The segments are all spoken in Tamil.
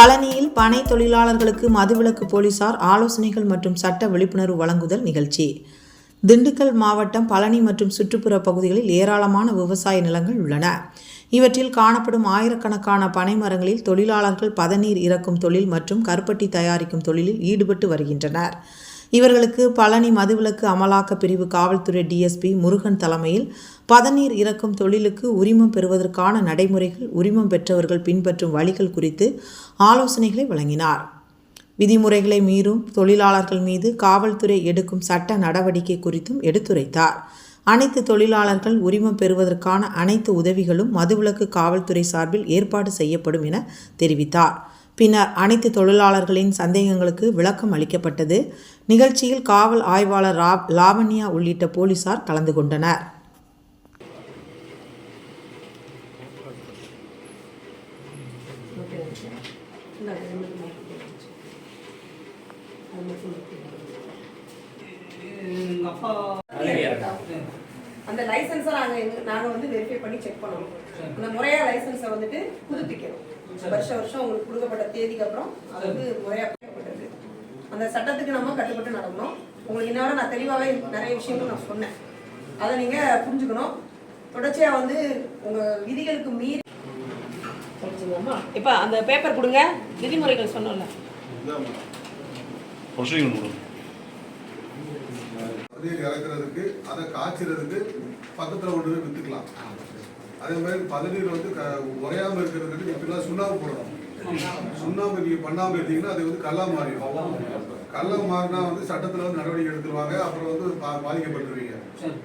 பழனியில் பனை தொழிலாளர்களுக்கு மதுவிலக்கு போலீசார் ஆலோசனைகள் மற்றும் சட்ட விழிப்புணர்வு வழங்குதல் நிகழ்ச்சி. திண்டுக்கல் மாவட்டம் பழனி மற்றும் சுற்றுப்புற பகுதிகளில் ஏராளமான விவசாய நிலங்கள் உள்ளன. இவற்றில் காணப்படும் ஆயிரக்கணக்கான பனை மரங்களில் தொழிலாளர்கள் பதநீர் இறக்கும் தொழில் மற்றும் கருப்பட்டி தயாரிக்கும் தொழிலில் ஈடுபட்டு வருகின்றனர். இவர்களுக்கு பழனி மதுவிலக்கு அமலாக்க பிரிவு காவல்துறை டிஎஸ்பி முருகன் தலைமையில் பதநீர் இறக்கும் தொழிலுக்கு உரிமம் பெறுவதற்கான நடைமுறைகள் உரிமம் பெற்றவர்கள் பின்பற்றும் வழிகள் குறித்து ஆலோசனைகளை வழங்கினார். விதிமுறைகளை மீறும் தொழிலாளர்கள் மீது காவல்துறை எடுக்கும் சட்ட நடவடிக்கை குறித்தும் எடுத்துரைத்தார். அனைத்து தொழிலாளர்கள் உரிமம் பெறுவதற்கான அனைத்து உதவிகளும் மதுவிலக்கு காவல்துறை சார்பில் ஏற்பாடு செய்யப்படும் என தெரிவித்தார். பின்னர் அனைத்து தொழிலாளர்களின் சந்தேகங்களுக்கு விளக்கம் அளிக்கப்பட்டது. நிகழ்ச்சியில் காவல் ஆய்வாளர் ரா லாவண்யா உள்ளிட்ட போலீசார் கலந்து கொண்டனர். அந்த லைசன்ஸை நாங்கள் நாங்கள் வந்து வெரிஃபை பண்ணி செக் பண்ணணும் அந்த முறையாக லைசன்ஸை வந்துட்டு புதுப்பிக்கணும் வருஷம் வருஷம் உங்களுக்கு கொடுக்கப்பட்ட தேதிக்கு அப்புறம் அது வந்து முறையா புதுப்பிக்கப்பட்டது அந்த சட்டத்துக்கு நம்ம கட்டுப்பட்டு நடக்கணும். உங்களுக்கு இன்ன வரை நான் தெளிவாகவே நிறைய விஷயங்கள் நான் சொன்னேன். அதை நீங்க புரிஞ்சுக்கணும். தொடர்ச்சியா வந்து உங்க விதிகளுக்கு மீறி இப்ப அந்த பேப்பர் கொடுங்க. விதிமுறைகள் சொன்னோம்ல. பதநீர் இறக்குறதுக்கு அதை காய்ச்சறதுக்கு பக்கத்தில் கொண்டு போய் விற்றுக்கலாம் அதே மாதிரி பதநீர் வந்து க உறையாமல் இருக்கிறதுக்கு இப்பெல்லாம் சுண்ணாம்பு போடணும். சுண்ணாம்பு நீங்கள் பண்ணாமல் இருந்தீங்கன்னா அது வந்து கல்லா மாறிடும். கல்லா மாறினா வந்து சட்டத்தில் வந்து நடவடிக்கை எடுத்துருவாங்க அப்புறம் வந்து பா- பாதிக்கப்பட்டுருவீங்க.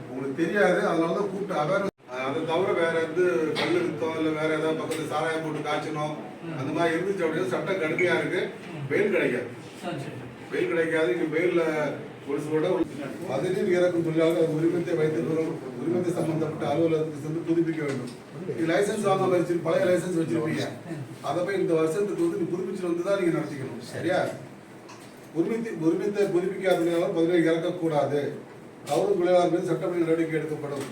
உங்களுக்கு தெரியாது அதனால தான் கூப்பிட்டு அவேர்னஸ். அதை தவிர வேற வந்து கல் எடுத்தோம் இல்லை வேற ஏதாவது பக்கத்தில் சாராயம் போட்டு காய்ச்சணும் அந்த மாதிரி இருந்துச்சு அப்படின்னா சட்டம் கடுமையாக இருக்கு. வெயில் கிடைக்காது. வெயில் கிடைக்காது இங்க வெயில்ல ஒரு இறக்கும் தொழிலாளர்கள் உரிமத்தை வைத்திருக்கிறோம். உரிமத்தை சம்பந்தப்பட்ட அலுவலகத்துக்கு சென்று புதுப்பிக்க வேண்டும். நீ லைசன்ஸ் வாங்க வச்சு பழைய லைசன்ஸ் வச்சிருப்பீங்க. அதை போய் இந்த வருஷத்துக்கு வந்து நீ புதுப்பிச்சு வந்து தான் நீங்க நடத்திக்கணும். சரியா? உரிமத்தை உரிமத்தை புதுப்பிக்காதனால பதநீர் இறக்கக்கூடாது அவரும் தொழிலாளர் மீது சட்டப்படி நடவடிக்கை எடுக்கப்படும்.